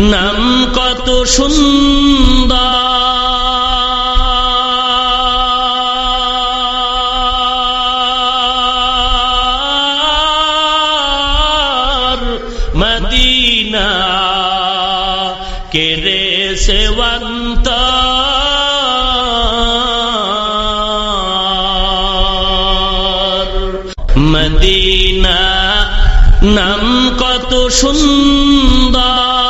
নাম কত সুন্দর। মদিনা কেরে সেবন্ত। মদিনা নাম কত সুন্দর।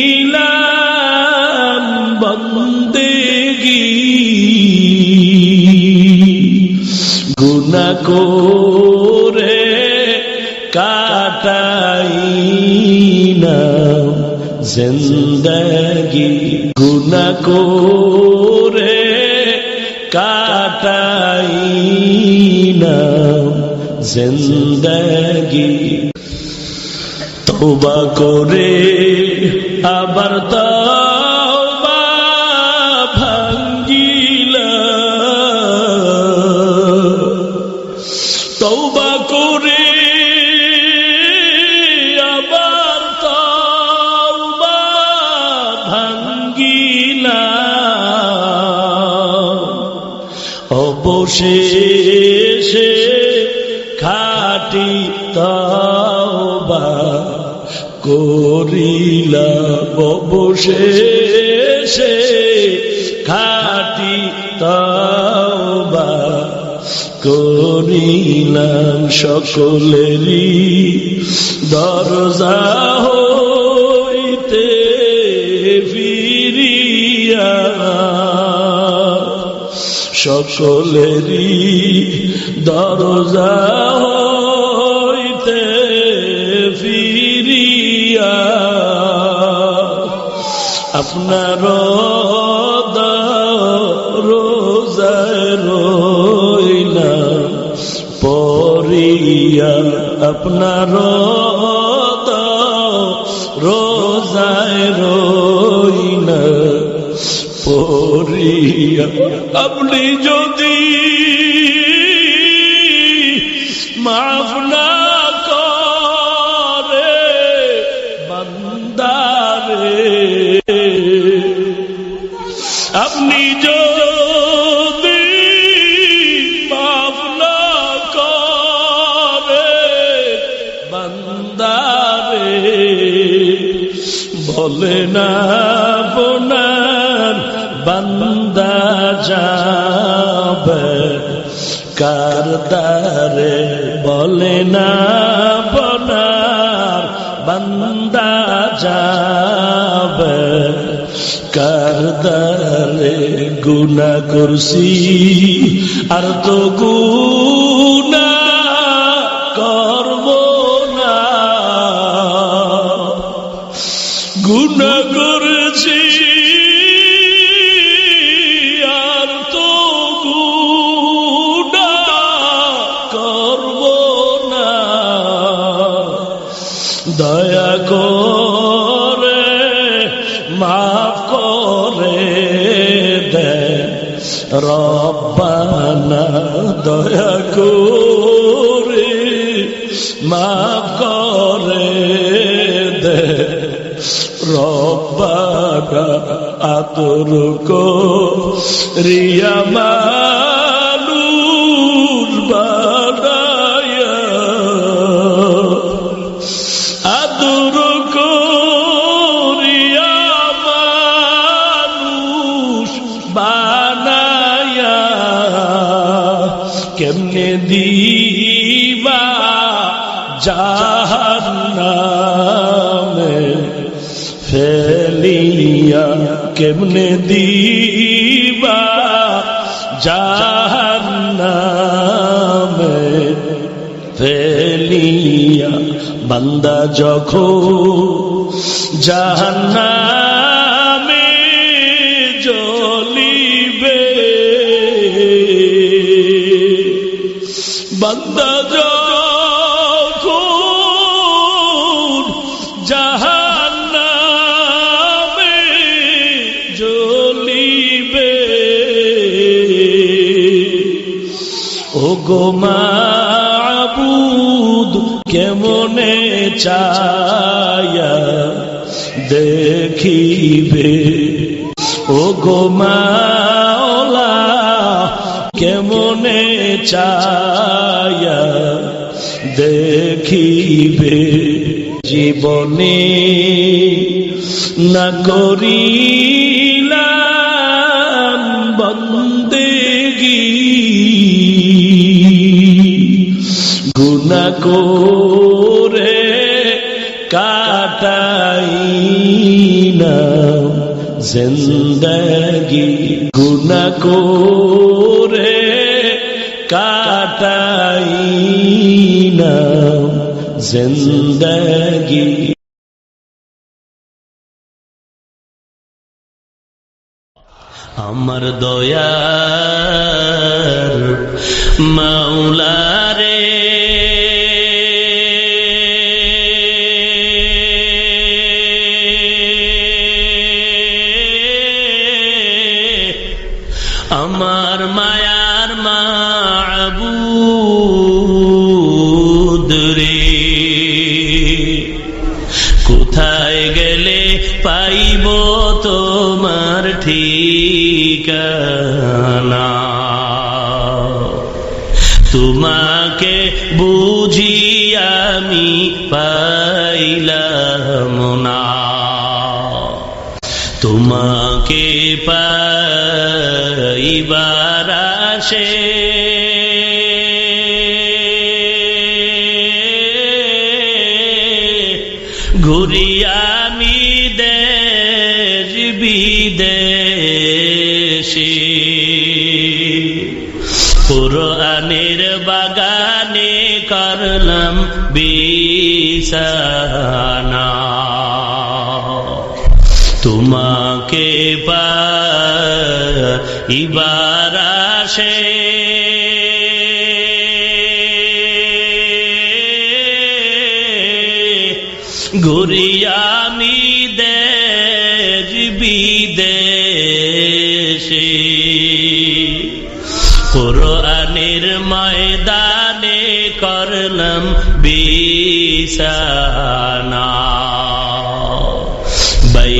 গুনা করে কাটাই না জিন্দগি। গুনা করে কাটাই না জিন্দগি। তোবা করে আবার তওবা অবশেষে খাটি তওবা করিলা অবশেষে খাটি তওবা করিলাম। সকলেরই দরজা সকলেরই দরজা হইতে ফিরিয়া আপনার রইলা পরিয়া আপনার পরিয়া আপনি যদি মাফ কারদারে বলে না বোনার বান্দা যাবে? কারদারে গুনা করছি? আর তো গুনা কেমনে দিবা জাহান্নামে? ফেলিয়া বান্দা যখন জাহান্নামে জ্বলিবে বান্দা যখন ও গো মাবুদ কেমনে চায়া দেখিবে? ও গো মাওলা কেমনে চায়া দেখিবে? জীবনে না করিলাম গুনা করে কাটাই না জিন্দগি। গুনা করে কাটাই না জিন্দগি। আমার দয়ার মাওলারে আমার মায়ার মাবুদ রে। কোথায় গেলে পাইব তোমার ঠিকানা? তোমাকে বুঝি আমি পাইলাম না। তোমাকে পাইবার আসে। ঘুরি আমি দেশ বিদেশে। পুরানের বাগানে করলাম বিছানা। পাইবার আসে ঘুরিয়ামি দেশ বিদেশে। কোরআনের ময়দানে করলাম বিছানা।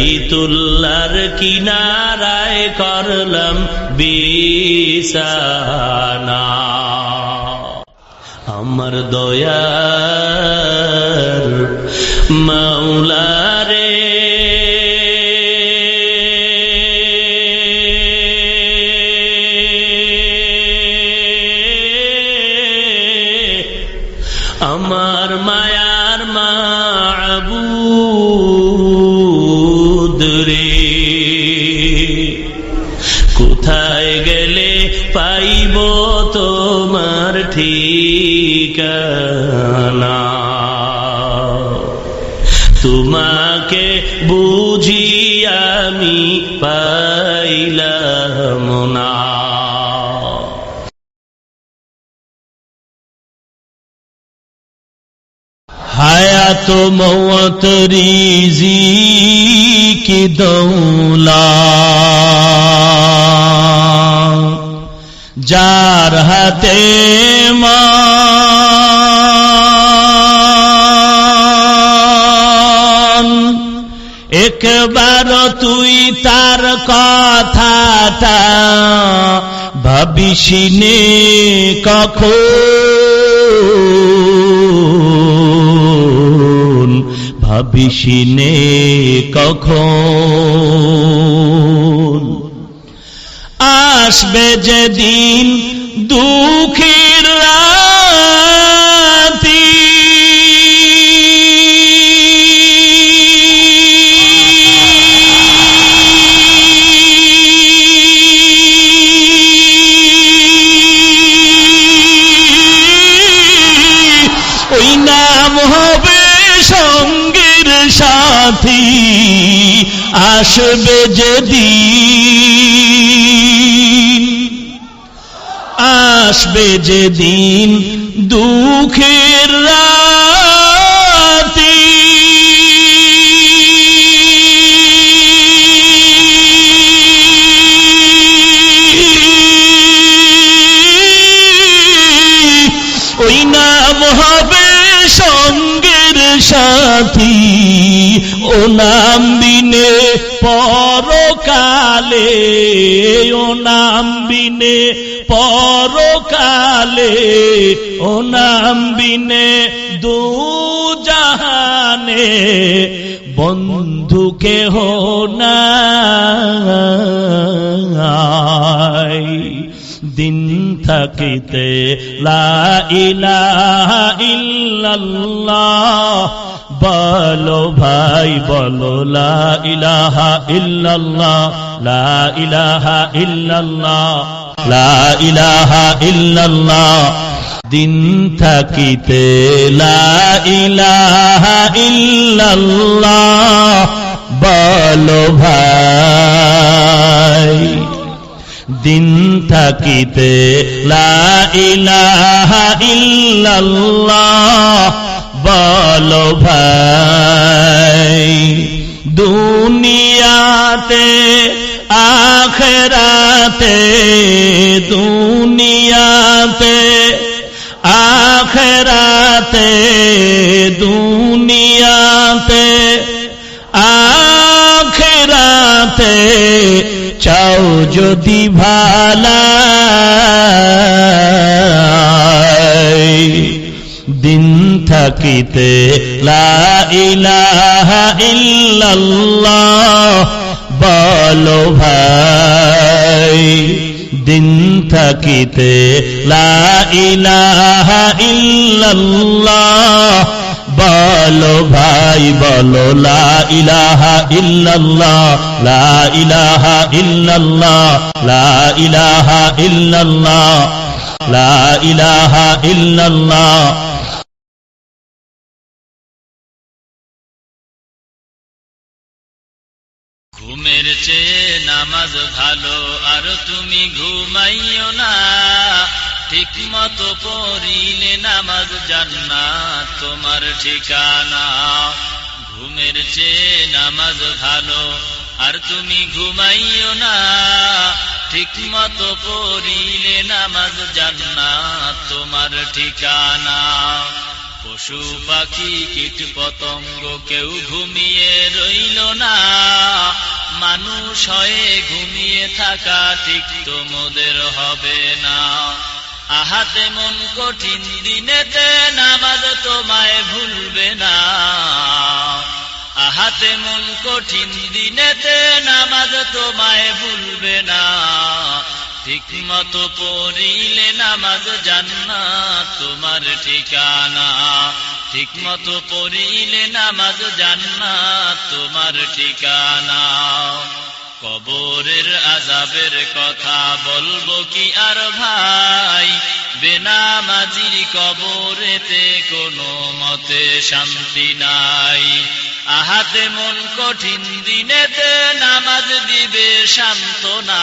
বাইতুল্লার কিনারায় করলাম বিসানা আমার দয়ার মাওলারে ঠিকানা তোমাকে বুঝি আমি পাইলাম না। হায়াত মৌত রিজি কি দৌলা। যার হাতে একবার তুই তার কথাটা ভাবিসিনে কখন? ভাবিসিনে কখন? আসবে যেদিন দুঃখের রাতি। ওই নাম হবে সঙ্গের সাথী। আসবে যেদিন আসবে যে দিন দুঃখের রাতি। ওই নাম হবে সঙ্গের সাথী। ও নাম বিনে পরকালে, ও নাম বিনে পরকালে ও নাম বিনে দু জাহানে বন্ধু কেহ না দিন থাকিতে ইল্লাল্লাহ। বলো ভাই, বলো লা ইলাহা ইল্লাল্লাহ। লা ইলাহা লা ইলাহা দিন থাকিতে লা ইলাহা ভাই। দিন থাকিতে লা ইলাহা বলো ভাই। দুনিয়াতে আখেরাতে দুনিয়াতে আখেরাতে দুনিয়াতে আখেরাতে চাও যদি ভালা। দিন থাকিতে লা ইলাহা ইল্লাল্লাহ বলো ভাই, দিন থাকিতে লা ইলাহা ইল্লাল্লাহ। বলো ভাই, বলো লা ইলাহা ইল্লাল্লাহ, লা ইলাহা ইল্লাল্লাহ, লা ইলাহা ইল্লাল্লাহ, লা ইলাহা ভালো, আর তুমি ঘুমাইও না। ঠিক মতো পড়িলে নামাজ জান্নাত তোমার ঠিকানা। ঘুমের চেয়ে নামাজ ভালো, আর তুমি ঘুমাইও না। ঠিক মতো পড়িলে নামাজ জান্নাত তোমার ঠিকানা। পশু পাখি কীট পতঙ্গ কেউ ঘুমিয়ে রইল না। মানুষ হয়ে ঘুমিয়ে থাকা ঠিক তোমাদের হবে না। আহাতে মন কঠিন দিনেতে নামাজ তোমায় ভুলবে না। আহাতে মন কঠিন দিনেতে নামাজ তোমায় ভুলবে না। ঠিক মতো পড়িলে নামাজ জান্নাত তোমার ঠিকানা। ঠিক মতো পড়িলে নামাজ জান্নাত তোমার ঠিকানা। কবরের আজাবের কথা বলব কি আর ভাই? বেনামাজির কবরেতে কোনো মতে শান্তি নাই। আহাতে মন কঠিন দিনেতে নামাজ দিবে শান্তনা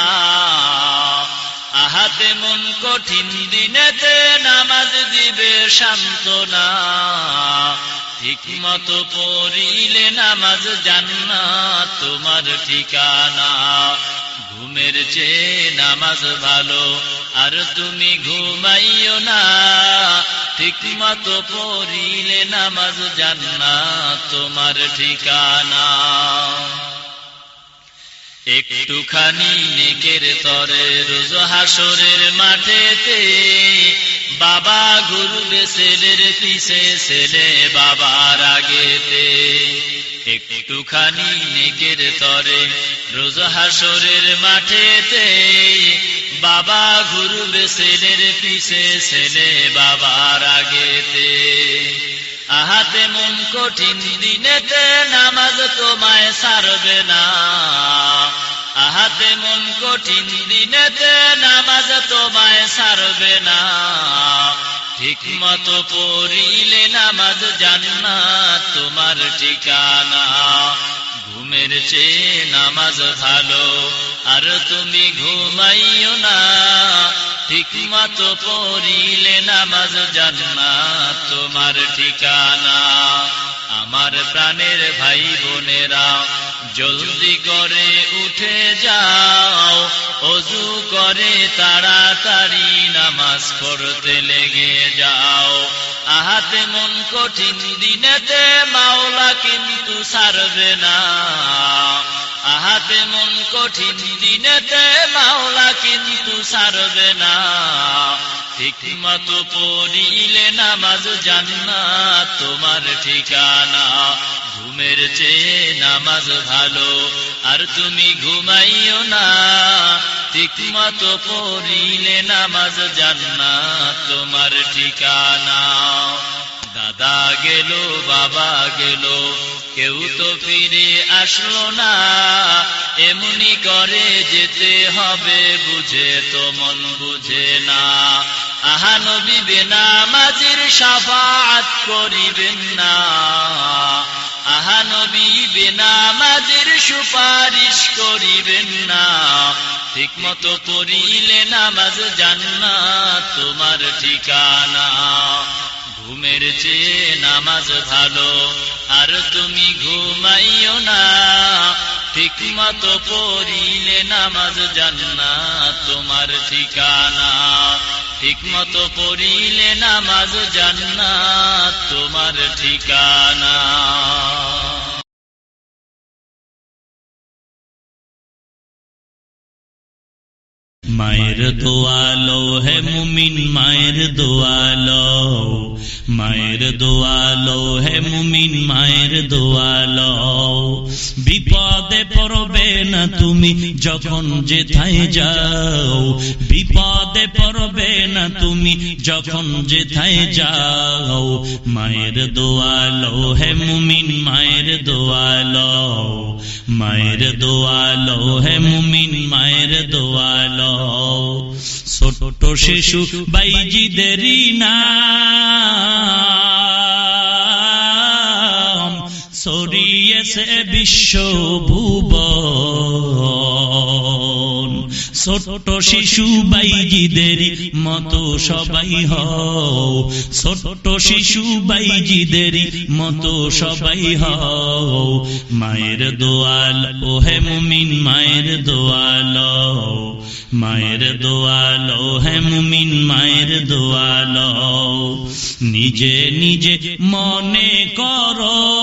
আহাতে মন কঠিন দিনেতে নামাজ দিবে শান্তনা ঠিক মতো পড়িলে নামাজ জান্নাত তোমার ঠিকানা। ঘুমের চেয়ে নামাজ ভালো, আর তুমি ঘুমাইও না। ঠিক মতো পড়িলে নামাজ জান্নাত তোমার ঠিকানা। একটুখানি নেকের তরে রোজ হাসরের মাঠেতে বাবা ঘুরবে ছেলের পিছে, ছেলে বাবার আগেতে। একটুখানি নেকের তরে রোজ হাসরের মাঠেতে বাবা ঘুরবে ছেলের পিছে, ছেলে বাবার আগেতে। আহাতে মন কঠিন দিনেতে নামাজ তোমায় সারবে না। আহাতে মন কঠিন দিনেতে নামাজ তোমায় সারবে না। ঠিক মতো পড়িলে নামাজ জান্নাত তোমার ঠিকানা। ঘুমের চেয়ে নামাজ ভালো। আর তুমি ঘুমাইও না ঠিক মতো পড়িলে নামাজ জান্নাত তোমার ঠিকানা। আমার প্রাণের ভাই বোনেরা, জলদি করে উঠে যাও, অজু করে তাড়াতাড়ি নামাজ পড়তে লেগে যাও। আহাতে মন কঠিন দিনেতে মাওলা কিন্তু সারবে না। আহাতে মন কঠিন দিনেতে মাওলা কিন্তু সারবে না। ঠিক মতো পড়িলে নামাজ জান্নাত তোমার ঠিকানা। ঘুমের চেয়ে নামাজ ভালো, আর তুমি ঘুমাইও না। ঠিক মতো পড়িলে নামাজ জান্নাত তোমার ঠিকানা। দাদা গেল, বাবা গেল কেউ তো ফিরে আসলো না। এমনি করে যেতে হবে, বুঝে তো মন বুঝে না। আহা নবী মাঝের সাফাত করিবেন না। আহা নবী, বেনামাজির সুপারিশ করিবেন না। ঠিক মতো পড়িলে নামাজ জান্নাত তোমার ঠিকানা। ঘুমের চেয়ে নামাজ ভালো। আর তুমি ঘুমাইও না। ঠিক মতো পড়িলে নামাজ জান্নাত তোমার ঠিকানা। ঠিক মতো পড়িলে নামাজ জান্নাত তোমার ঠিকানা। মায়ের দোয়ালো হে মুমিন, মায়ের দোয়ালো মায়ের দোয়ালো, হে মুমিন মায়ের দোয়ালো। বিপদে পড়বে না তুমি যখন যে যেথায় যাও। বিপদে পড়বে না তুমি যখন যেথায় যাও। মায়ের দোয়ালো, হে মুমিন মায়ের দোয়ালো। মায়ের দোয়ালো, হে মুমিন মায়ের দোয়ালো। ছোট শিশু বাইজিদেরই নাম সরিয়েছে বিশ্ব ভুবন ছোট শিশু বাইজিদের মতো সবাই হও। ছোট শিশু বাইজিদের মতো সবাই হও। মায়ের দোয়াল, ওহে মুমিন, মায়ের দোয়াল। মায়ের দোয়াল হে মুমিন, মায়ের দোয়াল। নিজে নিজে মনে করো।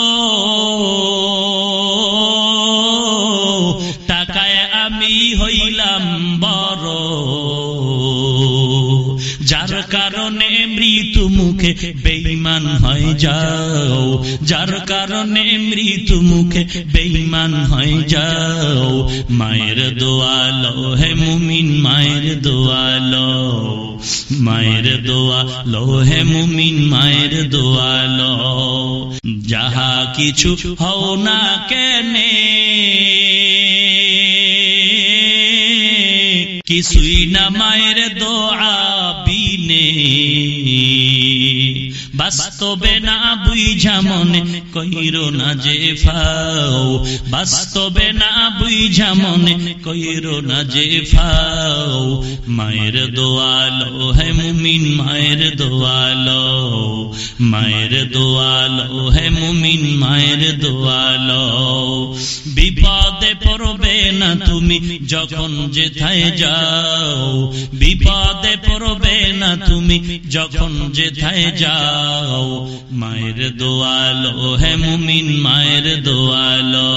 মুখে বেইমান হয়ে যাও। যার কারণে মৃত্যু মুখে বেইমান হয়ে যাও। মায়ের দোয়ালো, হে মুমিন, মায়ের দোয়ালো। মায়ের দোয়া দোয়ালো, হে মুমিন, মায়ের দোয়ালো। যাহা কিছু হও না কেনে, কিছুই না মায়ের দোয়া বিনে। বাস্তবে না বুঝা মনে কইরো না যে ফাও। বাস্তবে না বুঝা মনে কইর না যে ফাও। মায়ের দোয়ালো হে মুমিন, মায়ের দোয়ালো। মায়ের দোয়ালো হে মুমিন, মায়ের দোয়ালো। বিপদে পড়বে না তুমি যখন যেথায় যাও। বিপদে পড়বে না তুমি যখন যেথায় যাও মায়ের দোয়ালো হে মুমিন মায়ের দোয়ালো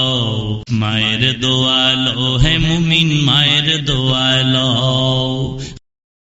মায়ের দোয়ালো হে মুমিন মায়ের দোয়ালো